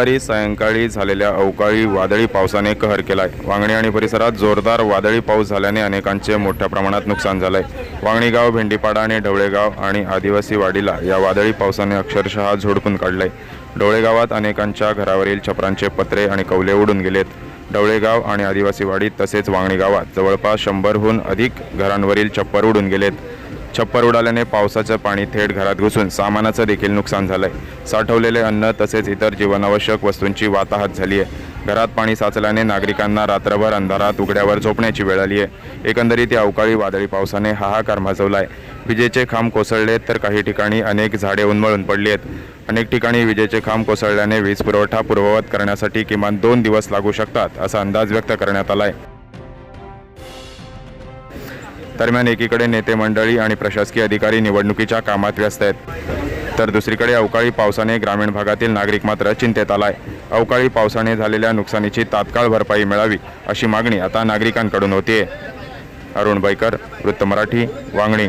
रविवारी सायंकाळी झालेल्या अवकाळी वादळी पावसाने कहर केला आहे वांगणी आणि परिसरात जोरदार वादळी पाऊस झाल्याने अनेकांचे मोठ्या प्रमाणात नुकसान झालं आहे वांगणीगाव भेंडीपाडा आणि ढवळेगाव आणि आदिवासी वाडीला या वादळी पावसाने अक्षरशः झोडपून काढलं आहे ढवळेगावात अनेकांच्या घरावरील छपरांचे पत्रे आणि कौले उडून गेलेत. ढवळेगाव आणि आदिवासी वाडीत तसेच वांगणी गावात जवळपास शंभरहून अधिक घरांवरील छप्पर उडून गेलेत. छप्पर उडाल्याने पावसाचं पाणी थेट घरात घुसून सामानाचं देखील नुकसान झालं आहे साठवलेले अन्न तसेच इतर जीवनावश्यक वस्तूंची वाताहत झाली आहे. घरात पाणी साचल्याने नागरिकांना रात्रभर अंधारात उघड्यावर झोपण्याची वेळ आली आहे. एकंदरीत या अवकाळी वादळी पावसाने हाहाकार माजवला आहे विजेचे खांब कोसळले तर काही ठिकाणी अनेक झाडे उन्मळून पडली आहेत. अनेक ठिकाणी विजेचे खांब कोसळल्याने वीज पुरवठा पूर्ववत करण्यासाठी किमान दोन दिवस लागू शकतात असा अंदाज व्यक्त करण्यात आला आहे दरम्यान एकीकडे नेते मंडळी आणि प्रशासकीय अधिकारी निवडणुकीच्या कामात व्यस्त आहेत. तर दुसरीकडे अवकाळी पावसाने ग्रामीण भागातील नागरिक मात्र चिंतेत आलाय. अवकाळी पावसाने झालेल्या नुकसानीची तात्काळ भरपाई मिळावी अशी मागणी आता नागरिकांकडून होतीये. अरुण बैकर वृत्त मराठी वांगणी.